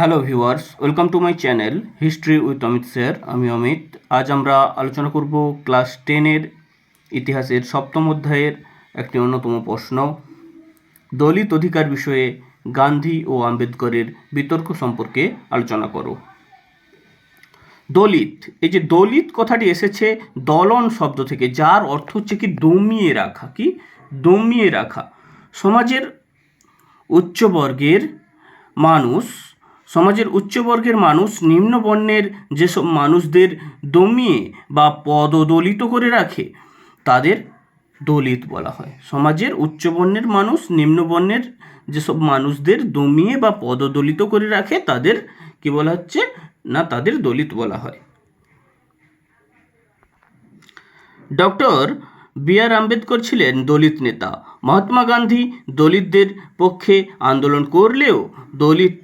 Hello viewers welcome to my channel history with Amit sir আমি অমিত। আজ আমরা আলোচনা করব ক্লাস টেনের ইতিহাসের সপ্তম অধ্যায়ের একটি অন্যতম প্রশ্ন। দলিত অধিকার বিষয়ে গান্ধী ও আম্বেদকরের বিতর্ক সম্পর্কে আলোচনা করো। দলিত। এই যে দলিত কথাটি এসেছে দলন শব্দ থেকে, যার অর্থ হচ্ছে কি দমিয়ে রাখা। কি? দমিয়ে রাখা। সমাজের উচ্চবর্গের মানুষ সমাজের উচ্চবর্গের মানুষ নিম্নবর্ণের যেসব মানুষদের দমিয়ে বা পদদলিত করে রাখে, তাদের দলিত বলা হয়। সমাজের উচ্চবর্ণের মানুষ নিম্নবর্ণের যেসব মানুষদের দমিয়ে বা পদদলিত করে রাখে, তাদের কি বলা হচ্ছে? না, তাদের দলিত বলা হয়। ডক্টর বি আর আম্বেদকর ছিলেন দলিত নেতা। মহাত্মা গান্ধী দলিতদের পক্ষে আন্দোলন করলেও দলিত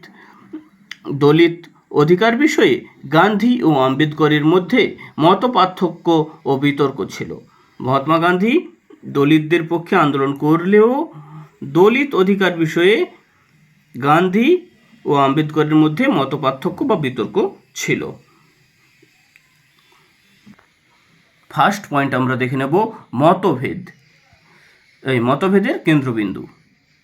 দলিত অধিকার বিষয়ে গান্ধী ও আম্বেদকরের মধ্যে মত পার্থক্য ও বিতর্ক ছিল। মহাত্মা গান্ধী দলিতদের পক্ষে আন্দোলন করলেও দলিত অধিকার বিষয়ে গান্ধী ও আম্বেদকরের মধ্যে মত পার্থক্য বা বিতর্ক ছিল। ফার্স্ট পয়েন্ট আমরা দেখে নেব মতভেদ। এই মতভেদের কেন্দ্রবিন্দু।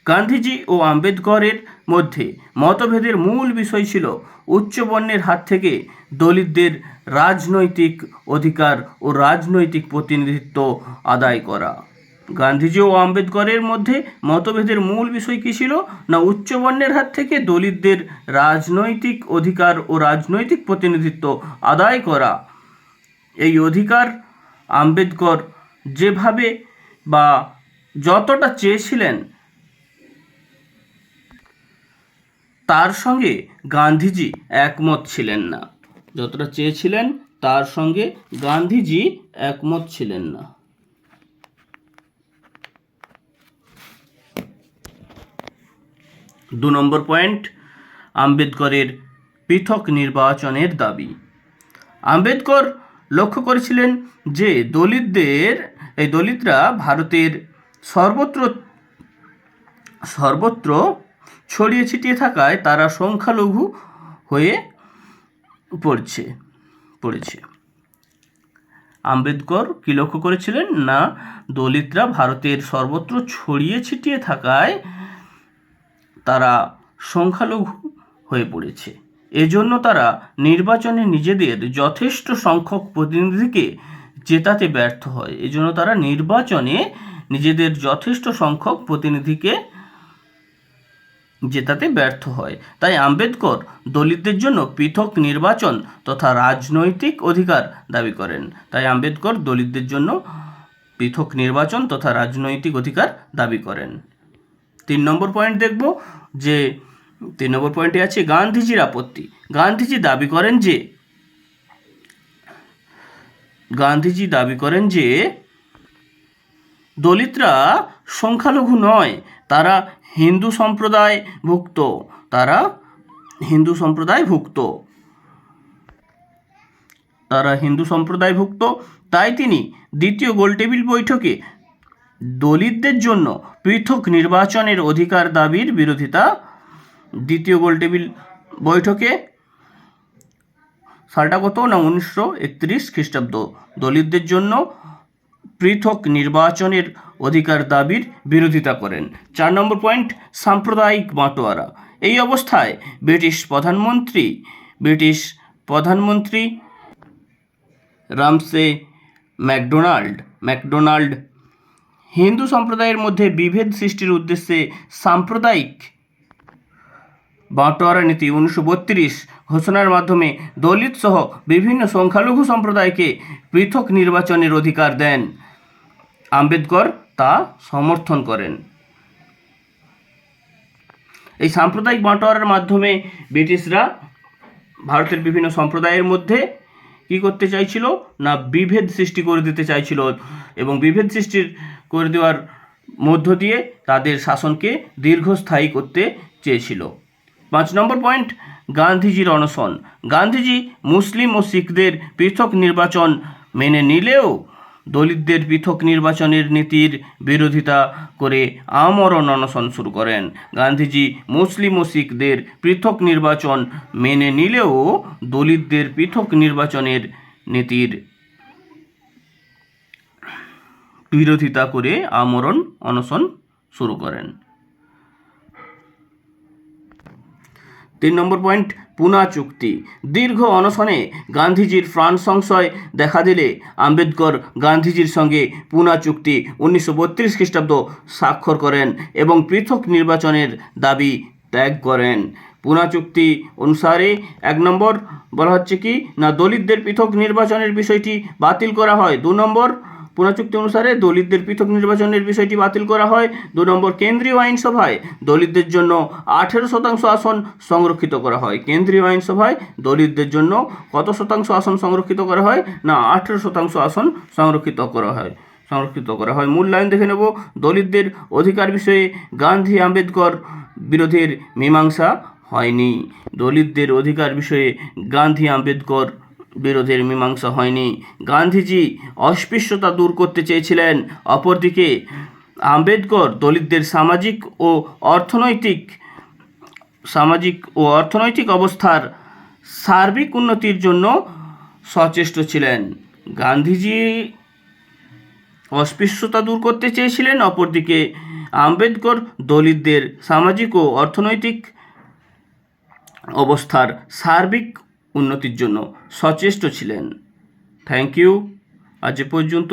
গান্ধীজি ও আম্বেদকরের মধ্যে মতভেদের মূল বিষয় ছিল উচ্চবর্ণের হাত থেকে দলিতদের রাজনৈতিক অধিকার ও রাজনৈতিক প্রতিনিধিত্ব আদায় করা। গান্ধীজি ও আম্বেদকরের মধ্যে মতভেদের মূল বিষয় কী ছিল? না, উচ্চবর্ণের হাত থেকে দলিতদের রাজনৈতিক অধিকার ও রাজনৈতিক প্রতিনিধিত্ব আদায় করা। এই অধিকার আম্বেদকর যেভাবে বা যতটা চেয়েছিলেন তার সঙ্গে গান্ধীজি একমত ছিলেন না। যতটা চেয়েছিলেন, তার সঙ্গে গান্ধীজি একমত ছিলেন না। দু নম্বর পয়েন্ট, আম্বেদকরের পৃথক নির্বাচনের দাবি। আম্বেদকর লক্ষ্য করেছিলেন যে, দলিতদের, এই দলিতরা ভারতের সর্বত্র সর্বত্র ছড়িয়ে ছিটিয়ে থাকায় তারা সংখ্যালঘু হয়ে পড়ছে, পড়েছে। আম্বেদকর কী লক্ষ্য করেছিলেন? না, দলিতরা ভারতের সর্বত্র ছড়িয়ে ছিটিয়ে থাকায় তারা সংখ্যালঘু হয়ে পড়েছে। এজন্য তারা নির্বাচনে নিজেদের যথেষ্ট সংখ্যক প্রতিনিধিকে জেতাতে ব্যর্থ হয়। এজন্য তারা নির্বাচনে নিজেদের যথেষ্ট সংখ্যক প্রতিনিধিকে জেতাতে ব্যর্থ হয়। তাই আম্বেদকর দলিতদের জন্য পৃথক নির্বাচন তথা রাজনৈতিক অধিকার দাবি করেন। তাই আম্বেদকর দলিতদের জন্য পৃথক নির্বাচন তথা রাজনৈতিক অধিকার দাবি করেন। তিন নম্বর পয়েন্ট দেখব যে, তিন নম্বর পয়েন্টে আছে গান্ধীজির আপত্তি। গান্ধীজি দাবি করেন যে, গান্ধীজি দাবি করেন যে দলিতরা সংখ্যালঘু নয়, তারা হিন্দু সম্প্রদায় ভুক্ত তারা হিন্দু সম্প্রদায়ভুক্ত। তারা হিন্দু সম্প্রদায়ভুক্ত, তাই তিনি দ্বিতীয় গোলটেবিল বৈঠকে দলিতদের জন্য পৃথক নির্বাচনের অধিকার দাবির বিরোধিতা দ্বিতীয় গোলটেবিল বৈঠকে সালটা কত না উনিশশো একত্রিশ খ্রিস্টাব্দ। দলিতদের জন্য পৃথক নির্বাচনের অধিকার দাবির বিরোধিতা করেন। চার নম্বর পয়েন্ট, সাম্প্রদায়িক বাঁটোয়ারা। এই অবস্থায় ব্রিটিশ প্রধানমন্ত্রী ব্রিটিশ প্রধানমন্ত্রী রামসে ম্যাকডোনাল্ড ম্যাকডোনাল্ড হিন্দু সম্প্রদায়ের মধ্যে বিভেদ সৃষ্টির উদ্দেশ্যে সাম্প্রদায়িক বাঁটোয়ারা নীতি উনিশশো বত্রিশ ঘোষণার মাধ্যমে দলিত সহ বিভিন্ন সংখ্যালঘু সম্প্রদায়কে পৃথক নির্বাচনের অধিকার দেন। আম্বেদকর তা সমর্থন করেন। এই সাম্প্রদায়িক বাঁটোয়ারার মাধ্যমে ব্রিটিশরা ভারতের বিভিন্ন সম্প্রদায়ের মধ্যে কি করতে চাইছিল? না, বিভেদ সৃষ্টি করে দিতে চাইছিল এবং বিভেদ সৃষ্টির করে দেওয়ার মধ্য দিয়ে তাদের শাসনকে দীর্ঘস্থায়ী করতে চেয়েছিল। পাঁচ নম্বর পয়েন্ট, গান্ধীজির অনশন। গান্ধীজি মুসলিম ও শিখদের পৃথক নির্বাচন মেনে নিলেও দলিতদের পৃথক নির্বাচনের নীতির বিরোধিতা করে আমরণ অনশন শুরু করেন। গান্ধীজি মুসলিম ও শিখদের পৃথক নির্বাচন মেনে নিলেও দলিতদের পৃথক নির্বাচনের নীতির বিরোধিতা করে আমরণ অনশন শুরু করেন। তিন নম্বর পয়েন্ট, পুনা চুক্তি। দীর্ঘ অনশনে গান্ধীজির প্রাণ সংশয় দেখা দিলে আম্বেদকর গান্ধীজির সঙ্গে পুনা চুক্তি উনিশশো বত্রিশ খ্রিস্টাব্দ স্বাক্ষর করেন এবং পৃথক নির্বাচনের দাবি ত্যাগ করেন। পুনা চুক্তি অনুসারে এক নম্বর বলা হচ্ছে কি, না দলিতদের পৃথক নির্বাচনের বিষয়টি বাতিল করা হয়? দু নম্বর পুনা চুক্তি অনুসারে দলিতদের পৃথক নির্বাচনের বিষয়টি বাতিল করা হয়। দু নম্বর, কেন্দ্রীয় আইনসভায় দলিতদের জন্য আঠেরো শতাংশ আসন সংরক্ষিত করা হয়। কেন্দ্রীয় আইনসভায় দলিতদের জন্য কত শতাংশ আসন সংরক্ষিত করা হয়? না, আঠেরো শতাংশ আসন সংরক্ষিত করা হয়। সংরক্ষিত করা হয়। মূল্যায়ন দেখে নেব। দলিতদের অধিকার বিষয়ে গান্ধী আম্বেদকর বিরোধের মীমাংসা হয়নি। দলিতদের অধিকার বিষয়ে গান্ধী আম্বেদকর বিরোধের মীমাংসা হয়নি। গান্ধীজি অস্পৃশ্যতা দূর করতে চেয়েছিলেন। অপরদিকে আম্বেদকর দলিতদের সামাজিক ও অর্থনৈতিক সামাজিক ও অর্থনৈতিক অবস্থার সার্বিক উন্নতির জন্য সচেষ্ট ছিলেন। গান্ধীজি অস্পৃশ্যতা দূর করতে চেয়েছিলেন। অপরদিকে আম্বেদকর দলিতদের সামাজিক ও অর্থনৈতিক অবস্থার সার্বিক উন্নতির জন্য সচেষ্ট ছিলেন। থ্যাংক ইউ আজ পর্যন্ত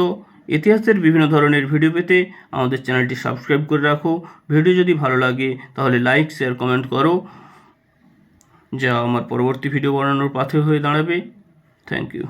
ইতিহাসের বিভিন্ন ধরনের ভিডিও পেতে আমাদের চ্যানেলটি সাবস্ক্রাইব করে রাখো। ভিডিও যদি ভালো লাগে, তাহলে লাইক শেয়ার কমেন্ট করো। যা আমার পরবর্তী ভিডিও বানানোর পাথে হয়ে দাঁড়াবে। Thank you